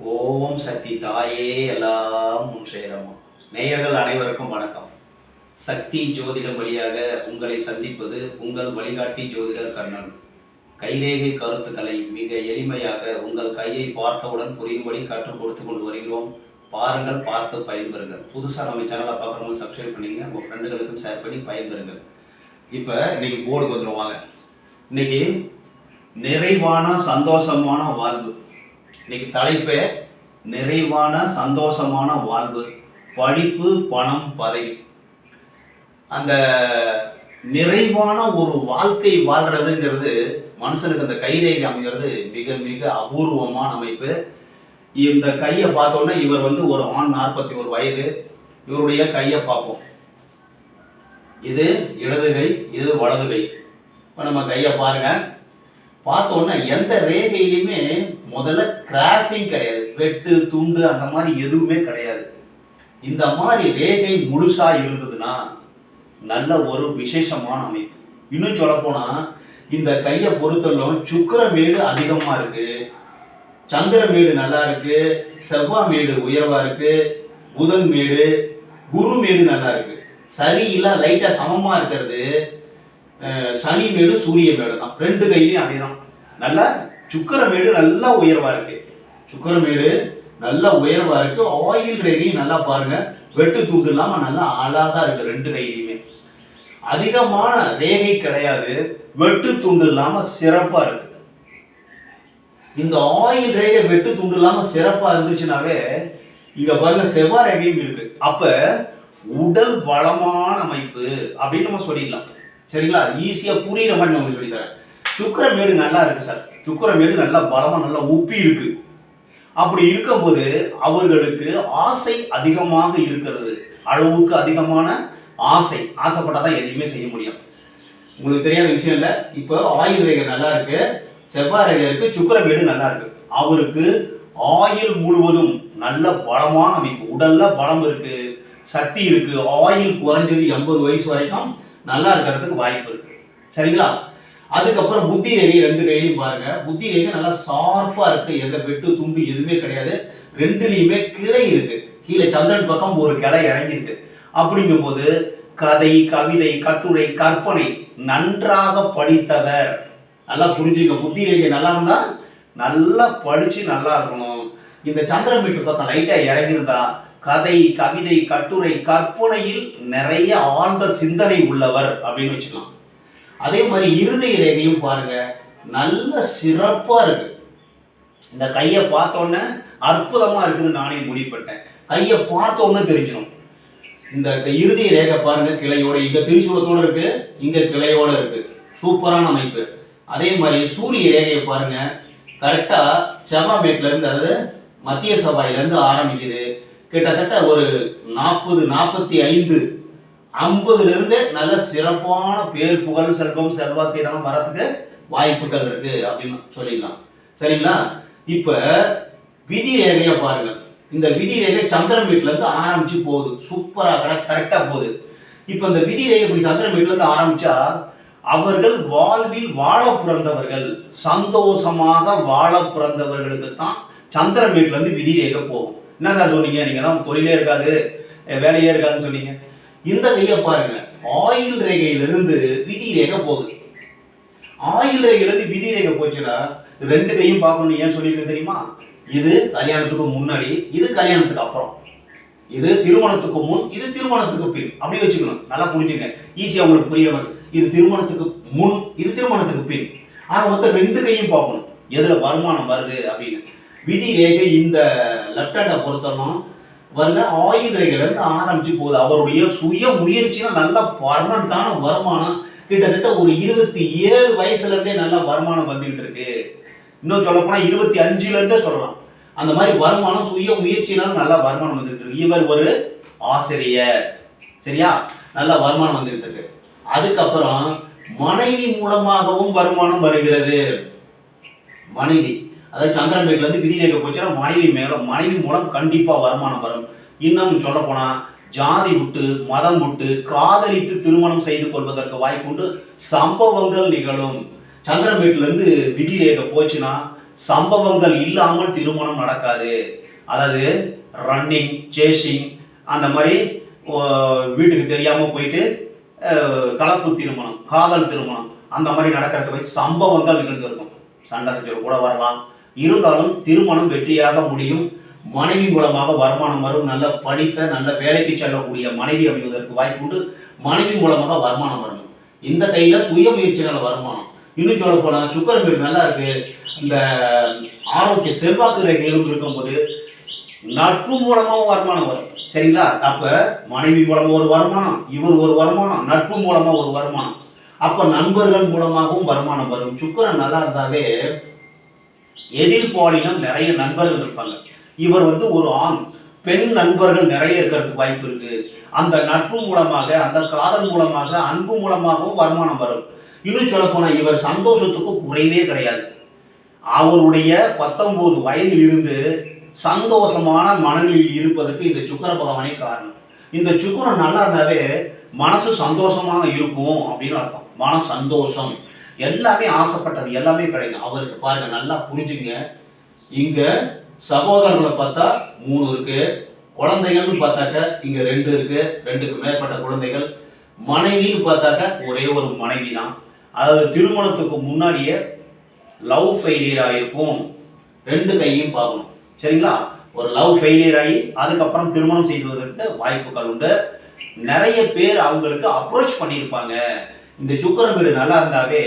ஓம் சக்தி தாயே எல்லாம் முன் சேரமா நேயர்கள் அனைவருக்கும் வணக்கம். சக்தி ஜோதிடம் வழியாக உங்களை சந்திப்பது உங்கள் வழிகாட்டி ஜோதிடர் கண்ணன் கைரேகை கருத்துக்களை மிக எளிமையாக உங்கள் கையை பார்த்தவுடன் புரியும்படி கற்றுக் கொடுத்து கொண்டு வருகிறோம். பாருங்கள் பார்த்து பயன்பெறுங்கள். புதுசாக நம்ம சேனலை பார்க்குறவங்க சப்ஸ்கிரைப் பண்ணிங்க. உங்கள் ஃப்ரெண்டுகளுக்கும் ஷேர் பண்ணி பயன்பெறுங்கள். இப்போ இன்னைக்கு போர்டுக்கு வந்துடுவாங்க இன்னைக்கு நிறைவான சந்தோஷமான வாழ்வு. இன்னைக்கு தலைப்பே நிறைவான சந்தோஷமான வாழ்வு. படிப்பு பணம் பதவி. அந்த நிறைவான ஒரு வாழ்க்கை வாழ்றதுங்கிறது மனுஷனுக்கு அந்த கைரேகை அமைகிறது. மிக மிக அபூர்வமான அமைப்பு. இந்த கையை பார்த்தோன்னே இவர் வந்து ஒரு ஆண் நாற்பத்தி ஒரு வயது. இவருடைய கையை பார்ப்போம். இது இடது கை இது வலது கை. இப்போ நம்ம கையை பாருங்கள் பார்த்தோன்னே எந்த ரேகையிலுமே முதல்ல கிராசிங் கிடையாது. வெட்டு துண்டு அந்த மாதிரி எதுவுமே கிடையாது. இந்த மாதிரி ரேகை முழுசா இருந்ததுன்னா நல்ல ஒரு விசேஷமான அமைப்பு. இன்னும் சொல்லப்போனா இந்த கையை பொறுத்தலும் சுக்கரமேடு அதிகமா இருக்கு. சந்திரமேடு நல்லா இருக்கு. செவ்வாய் மேடு உயர்வா இருக்கு. புதன் மேடு குரு மேடு நல்லா இருக்கு. சரி இல்ல லைட்டா சமமா இருக்கிறது. சனி மேடு சூரிய மேடு. தான் ரெண்டு கையிலையும் அதே தான் நல்லா சுக்கிரமேடு நல்லா உயர்வா இருக்கு. சுக்கிரமேடு நல்லா உயர்வா இருக்கு. ஆயில் ரேகையும் நல்லா பாருங்க. வெட்டு துண்டு இல்லாம நல்லா அழகா இருக்கு ரெண்டு கையிலையுமே. அதிகமான ரேகை கிடையாது. வெட்டு துண்டு இல்லாம சிறப்பா இருக்கு. இந்த ஆயில் ரேகை வெட்டு துண்டு இல்லாம சிறப்பா இருந்துச்சுனாவே இங்க பாருங்க செவ்வாய் ரேகையும் இருக்கு. அப்ப உடல் பலமான அமைப்பு அப்படின்னு நம்ம சொல்லிடலாம். சரிங்களா? ஈஸியாக புரியுற மாதிரி நம்ம சொல்லித்தரேன். சுக்கிரமேடு நல்லா இருக்கு சார். சுக்கிரமேடு நல்லா பலமாக நல்லா உப்பி இருக்கு. அப்படி இருக்கும்போது அவர்களுக்கு ஆசை அதிகமாக இருக்கிறது. அளவுக்கு அதிகமான ஆசை. ஆசைப்பட்டால் தான் எதையுமே செய்ய முடியும். உங்களுக்கு தெரியாத விஷயம் இல்லை. இப்போ ஆயுள் ரேகை நல்லா இருக்கு. செவ்வாய் ரேகை இருக்கு. சுக்கிரமேடு நல்லா இருக்கு. அவருக்கு ஆயில் முழுவதும் நல்ல பலமான அமைப்பு. உடல்ல பலம் இருக்கு. சக்தி இருக்கு. ஆயில் குறைஞ்சது எண்பது வயசு வரைக்கும் நல்லா இருக்கிறதுக்கு வாய்ப்பு இருக்கு. சரிங்களா? அதுக்கப்புறம் புத்தி நெறி ரெண்டு கையிலையும் பாருங்க. புத்தி நெறி நல்லா சார்ஃபா இருக்கு. எந்த வெட்டு துண்டு எதுவுமே கிடையாது. ரெண்டுலையுமே கிளை இருக்கு. கீழே சந்திரன் பக்கம் ஒரு கிளை இறங்கி இருக்கு அப்படிங்கும்போது கதை கவிதை கட்டுரை கற்பனை நன்றாக படித்தவர். நல்லா புரிஞ்சுங்க புத்தி ரேகை நல்லா இருந்தா நல்லா படிச்சு நல்லா இருக்கணும். இந்த சந்திரன் வீட்டு பக்கம் லைட்டா இறங்கியிருந்தா கதை கவிதை கட்டுரை கற்பனையில் நிறைய ஆழ்ந்த சிந்தனை உள்ளவர் அப்படின்னு வச்சுக்கலாம். அதே மாதிரி இருதய ரேகையும் பாருங்க. நல்ல சிறப்பாக இருக்கு. இந்த கையை பார்த்தோன்னே அற்புதமாக இருக்குதுன்னு நானே முடிவுப்பட்டேன் கையை பார்த்தோன்னே தெரிஞ்சிடும். இந்த இறுதி ரேகை பாருங்க கிளையோட. இங்க திரிசூலத்தோட இருக்கு இங்க கிளையோட இருக்கு. சூப்பரான அமைப்பு. அதே மாதிரி சூரிய ரேகையை பாருங்க. கரெக்டா செவ்வாமேட்ல இருந்து அதாவது மத்திய சபாயிலேருந்து இருந்து ஆரம்பிக்குது. கிட்டத்தட்ட ஒரு நாற்பது நாற்பத்தி ஐந்து ஐம்பதுலேருந்து நல்ல சிறப்பான பேர் புகழ் செல்வம் செல்வாக்கு இதெல்லாம் வரத்துக்கு வாய்ப்புகள் இருக்கு அப்படின்னு சொல்லிடலாம். சரிங்களா? இப்ப விதி ரேகையை பாருங்க இந்த விதி ரேகை சந்திரன் வீட்டுல இருந்து ஆரம்பிச்சு போகுது. சூப்பரா கரெக்டா போகுது. இப்ப இந்த விதி ரேகை இப்படி சந்திரன் வீட்டுல இருந்து ஆரம்பிச்சா அவர்கள் வாழ்வில் வாழ பிறந்தவர்கள் சந்தோஷமாக வாழ பிறந்தவர்களுக்கு தான் சந்திரன் வீட்டுல இருந்து விதி ரேகை போகும். என்ன சார் சொன்னீங்க? நீங்க தான் தொழிலே இருக்காது வேலையே இருக்காதுன்னு சொன்னீங்க. இந்த கையை பாருங்க. ஆயுள் ரேகையிலிருந்து விதி ரேகை போகுது. ஆயுள் ரேகையிலிருந்து விதி ரேகை போச்சுன்னா ரெண்டு கையும் பார்க்கணும் ஏன் சொல்லியிருக்கேன் தெரியுமா? இது கல்யாணத்துக்கு முன்னாடி இது கல்யாணத்துக்கு அப்புறம். இது திருமணத்துக்கு முன் இது திருமணத்துக்கு பின். அப்படி வச்சுக்கணும். நல்லா புரிஞ்சுங்க. ஈஸியாக உங்களுக்கு புரிய மாதிரி. இது திருமணத்துக்கு முன் இது திருமணத்துக்கு பின். ஆக மொத்தம் ரெண்டு கையும் பார்க்கணும். எதுல வருமானம் வருது அப்படின்னு. விதி ரேகை இந்த லெஃப்ட் ஹேண்டை பொறுத்தவரைக்கும் வரல ஆயுள் ரேகையில இருந்து ஆரம்பிச்சு போகுது. அவருடைய சுய முயற்சியில நல்ல பர்மனண்டான வருமானம். கிட்டத்தட்ட ஒரு இருபத்தி ஏழு வயசுல இருந்தே நல்ல வருமானம் வந்துகிட்டு இருக்கு. இன்னும் சொல்ல போனா இருபத்தி அஞ்சுல இருந்தே சொல்லலாம். அந்த மாதிரி வருமானம் சுய முயற்சினாலும் நல்ல வருமானம் வந்துகிட்டு இருக்கு. இவர் ஒரு ஆசிரியர். சரியா? நல்ல வருமானம் வந்துகிட்டு இருக்கு. அதுக்கப்புறம் மனைவி மூலமாகவும் வருமானம் வருகிறது. மனைவி. அதாவது சந்திரன் வீட்டில் இருந்து விதி ரேகை போச்சுன்னா மனைவி மேலும் மனைவி மூலம் கண்டிப்பாக வருமானம் வரும். இன்னும் சொல்ல ஜாதி விட்டு மதம் விட்டு காதலித்து திருமணம் செய்து கொள்வதற்கு வாய்ப்புண்டு சம்பவங்கள் நிகழும். சந்திரன் வீட்டுல இருந்து விதி ரேகை போச்சுன்னா சம்பவங்கள் இல்லாமல் திருமணம் நடக்காது. அதாவது ரன்னிங் சேஷிங் அந்த மாதிரி வீட்டுக்கு தெரியாமல் போயிட்டு கலப்பு திருமணம் காதல் திருமணம் அந்த மாதிரி நடக்கிறதுக்கு போய் சம்பவங்கள் நிகழ்ந்திருக்கும். சண்டை சச்சரவு கூட வரலாம். இருந்தாலும் திருமணம் வெற்றியாக முடியும். மனைவி மூலமாக வருமானம் வரும். நல்ல படித்த நல்ல வேலைக்கு செல்லக்கூடிய மனைவி அமைவதற்கு வாய்ப்புண்டு. மனைவி மூலமாக வருமானம் வரணும். இந்த கையில சுய முயற்சினால வருமானம். இன்னும் சொல்ல போனா சுக்கரன் மீன் நல்லா இருக்கு. இந்த ஆரோக்கிய செல்வாக்கு ரேகையிலும் இருக்கும்போது நட்பு மூலமாகவும் வருமானம் வரும். சரிங்களா? அப்ப மனைவி மூலமா ஒரு வருமானம் இவர் ஒரு வருமானம் நட்பு மூலமா ஒரு வருமானம். அப்ப நண்பர்கள் மூலமாகவும் வருமானம் வரும். சுக்கரன் நல்லா இருந்தாவே எதிர்பாலினம் நிறைய நண்பர்கள் இருப்பாங்க. இவர் வந்து ஒரு ஆண். பெண் நண்பர்கள் நிறைய இருக்கிறதுக்கு வாய்ப்பு இருக்கு. அந்த நட்பு மூலமாக அந்த காதல் மூலமாக அன்பு மூலமாகவும் வருமானம் வரும். இன்னும் சொல்ல போனால் இவர் சந்தோஷத்துக்கு குறைவே கிடையாது. அவருடைய பத்தொன்பது வயதில் இருந்து சந்தோஷமான மனநிலையில் இருப்பதற்கு இந்த சுக்கர பகவானே காரணம். இந்த சுக்கரம் நல்லா இருந்தாவே மனசு சந்தோஷமாக இருக்கும் அப்படின்னு அர்த்தம். மன சந்தோஷம். எல்லாமே ஆசைப்பட்டது எல்லாமே கிடைக்கும். அவருக்கு பாருங்க நல்லா புரிஞ்சுங்க. இங்க சகோதரர்களை பார்த்தா மூணு இருக்கு. குழந்தைகள்னு பார்த்தாக்க இங்க ரெண்டு இருக்கு. ரெண்டுக்கு மேற்பட்ட குழந்தைகள். மனைவின்னு பார்த்தாக்க ஒரே ஒரு மனைவி தான் அதாவது திருமணத்துக்கு முன்னாடியே லவ் ஃபெயிலியர் ஆகிருக்கும் ரெண்டு கையும் பார்க்கணும். சரிங்களா? ஒரு லவ் ஃபெயிலியர் ஆகி அதுக்கப்புறம் திருமணம் செய்வதற்கு வாய்ப்புகள் உண்டு. நிறைய பேர் அவங்களுக்கு அப்ரோச் பண்ணியிருப்பாங்க. இந்த சுக்கர வீடு நல்லா இருந்தாவே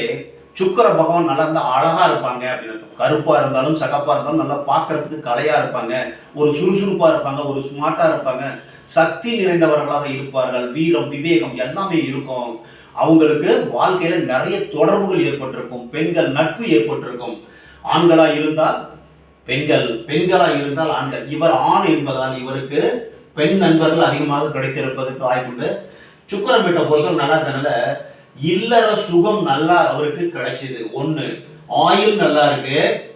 சுக்கர பகவான் நல்லா இருந்தால் அழகாக இருப்பாங்க அப்படின்னு கருப்பாக இருந்தாலும் சகப்பாக இருந்தாலும் நல்லா பார்க்கறதுக்கு கலையாக இருப்பாங்க. ஒரு சுறுசுறுப்பாக இருப்பாங்க ஒரு ஸ்மார்ட்டாக இருப்பாங்க. சக்தி நிறைந்தவர்களாக இருப்பார்கள். வீரம் விவேகம் எல்லாமே இருக்கும். அவங்களுக்கு வாழ்க்கையில் நிறைய தொடர்புகள் ஏற்பட்டிருக்கும். பெண்கள் நட்பு ஏற்பட்டிருக்கும். ஆண்களாக இருந்தால் பெண்கள் பெண்களாக இருந்தால் ஆண்கள். இவர் ஆண் என்பதால் இவருக்கு பெண் நண்பர்கள் அதிகமாக கிடைத்திருப்பதற்கு வாய்ப்புண்டு. சுக்கரம்பேட்டை பொறுத்தவரை நல்லா இருந்தனால இல்லற சுகம் நல்லா அவருக்கு கிடைச்சிது. ஒன்று ஆயுள் நல்லா இருக்கு.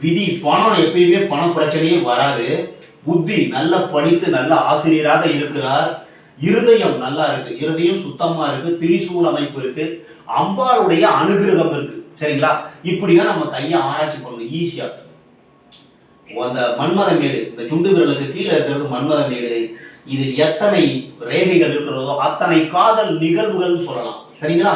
விதி பணம் எப்பயுமே பண பிரச்சனையே வராது. புத்தி நல்லா படித்து நல்ல ஆசிரியராக இருக்கிறார். இருதயம் நல்லா இருக்கு. இருதயம் சுத்தமா இருக்கு. திரிசூல் அமைப்பு இருக்கு. அம்பாருடைய அனுகிரகம் இருக்கு. சரிங்களா? இப்படிதான் நம்ம கையை ஆராய்ச்சி பண்ணணும். ஈஸியா அந்த மன்மத மேடு இந்த சுண்டு விரலுக்கு கீழே இருக்கிறது மன்மத மேடு. இதில் எத்தனை ரேகைகள் இருக்கிறதோ அத்தனை காதல் நிகழ்வுகள்னு சொல்லலாம். சரிங்களா?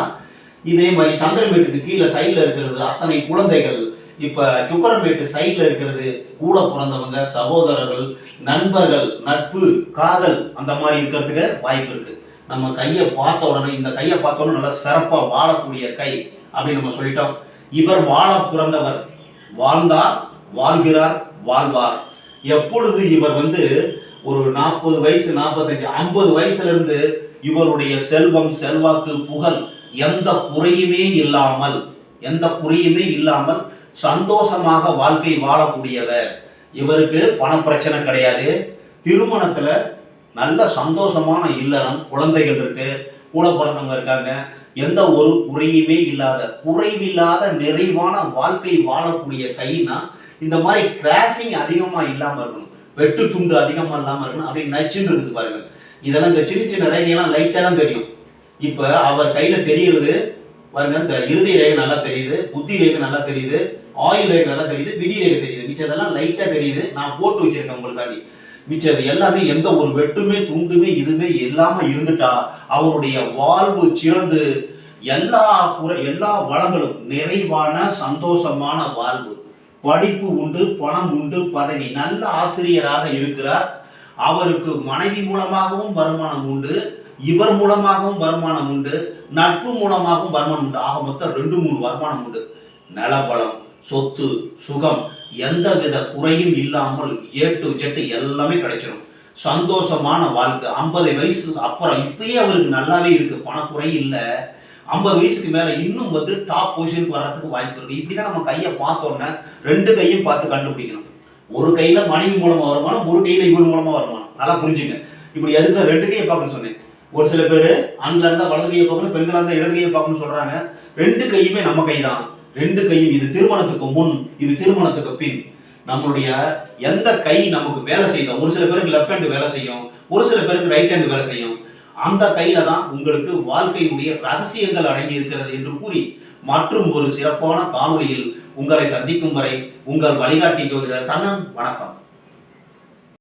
இதே மாதிரி சந்திரமேட்டுக்கு கீழே சைடில் இருக்கிறது அத்தனை குழந்தைகள். இப்போ சுக்கரமேட்டு சைடில் இருக்கிறது கூட பிறந்தவங்க சகோதரர்கள் நண்பர்கள் நட்பு காதல் அந்த மாதிரி இருக்கிறதுக்கு வாய்ப்பு இருக்கு. நம்ம கையை பார்த்த உடனே இந்த கையை பார்த்த உடனே நல்லா சிறப்பாக வாழக்கூடிய கை அப்படின்னு நம்ம சொல்லிட்டோம். இவர் வாழ பிறந்தவர். வாழ்ந்தார் வாழ்கிறார் வாழ்வார். எப்பொழுது இவர் வந்து ஒரு நாற்பது வயசு நாற்பத்தஞ்சு ஐம்பது வயசுலேருந்து இவருடைய செல்வம் செல்வாக்கு புகழ் எந்த குறையுமே இல்லாமல் எந்த குறையுமே இல்லாமல் சந்தோஷமாக வாழ்க்கை வாழக்கூடியவர். இவருக்கு பண பிரச்சனை கிடையாது. திருமணத்தில் நல்ல சந்தோஷமான இல்லறம் குழந்தைகள் இருக்கு கூட பிறந்தவங்க இருக்காங்க. எந்த ஒரு குறையுமே இல்லாத குறைவில்லாத நிறைவான வாழ்க்கை வாழக்கூடிய கைனா இந்த மாதிரி கிராசிங் அதிகமாக இல்லாமல் இருக்கணும். வெட்டு துண்டு அதிகமாக இல்லாமல் இருக்கணும். அப்படி நச்சுன்னு இருக்குது பாருங்கள் இதெல்லாம் இந்த சின்ன சின்ன ரேகையெல்லாம் லைட்டாக தான் தெரியும். இப்போ அவர் கையில் தெரியறது பாருங்க இந்த இறுதி ரேகை நல்லா தெரியுது புத்தி ரேகை நல்லா தெரியுது ஆயில் ரேகை நல்லா தெரியுது விதி ரேகை தெரியுது. மிச்சதெல்லாம் லைட்டாக தெரியுது. நான் போட்டு வச்சிருக்கேன் உங்களுக்காண்டி. மிச்சது எல்லாமே எந்த ஒரு வெட்டுமே துண்டுமே இதுமே இல்லாமல் இருந்துட்டா அவருடைய வாழ்வு சிறந்து எல்லா புற எல்லா வளங்களும் நிறைவான சந்தோஷமான வாழ்வு. படிப்பு உண்டு பணம் உண்டு பதவி. நல்ல ஆசிரியராக இருக்கிறார். அவருக்கு மனைவி மூலமாகவும் வருமானம் உண்டு இவர் மூலமாகவும் வருமானம் உண்டு நட்பு மூலமாகவும் வருமானம் உண்டு. ஆக மொத்தம் ரெண்டு மூணு வருமானம் உண்டு. நலபலம் சொத்து சுகம் எந்தவித குறையும் இல்லாமல் ஏ டு ஜெட்டு எல்லாமே கிடைச்சிடும் சந்தோஷமான வாழ்க்கை. ஐம்பது வயசுக்கு அப்புறம் இப்பயே அவருக்கு நல்லாவே இருக்கு. பணக்குறை இல்லை. ஐம்பது வயசுக்கு மேலே இன்னும் வந்து டாப் பொசிஷனுக்கு வர்றதுக்கு வாய்ப்பு இருக்குது இப்படி தான் நம்ம கையை பார்த்தோன்னே ரெண்டு கையும் பார்த்து கண்டுபிடிக்கணும். ஒரு கையில் மனைவி மூலமாக வருமானம் ஒரு கையில் இவர் மூலமாக வருமானம். நல்லா புரிஞ்சுங்க. இப்படி எதுக்கு ரெண்டு கையை பார்க்கணும்னு சொன்னேன். ஒரு சில பேர் ஆண்களாக இருந்தால் வலது கையை பார்க்கணும் பெண்களாக இருந்தால் இடது கையை பார்க்கணும்னு சொல்கிறாங்க ரெண்டு கையுமே நம்ம கை தான் ரெண்டு கையும் இது திருமணத்துக்கு முன் இது திருமணத்துக்கு பின். நம்மளுடைய எந்த கை நமக்கு வேலை செய்யும்? ஒரு சில பேருக்கு லெஃப்ட் ஹேண்டு வேலை செய்யும். ஒரு சில பேருக்கு ரைட் ஹேண்ட் வேலை செய்யும். அந்த கையில தான் உங்களுக்கு வாழ்க்கையினுடைய ரகசியங்கள் அடங்கி இருக்கிறது என்று கூறி மற்றும் ஒரு சிறப்பான காணொலியில் உங்களை சந்திக்கும் வரை உங்கள் வழிகாட்டி ஜோதிடர் கண்ணன் வணக்கம்.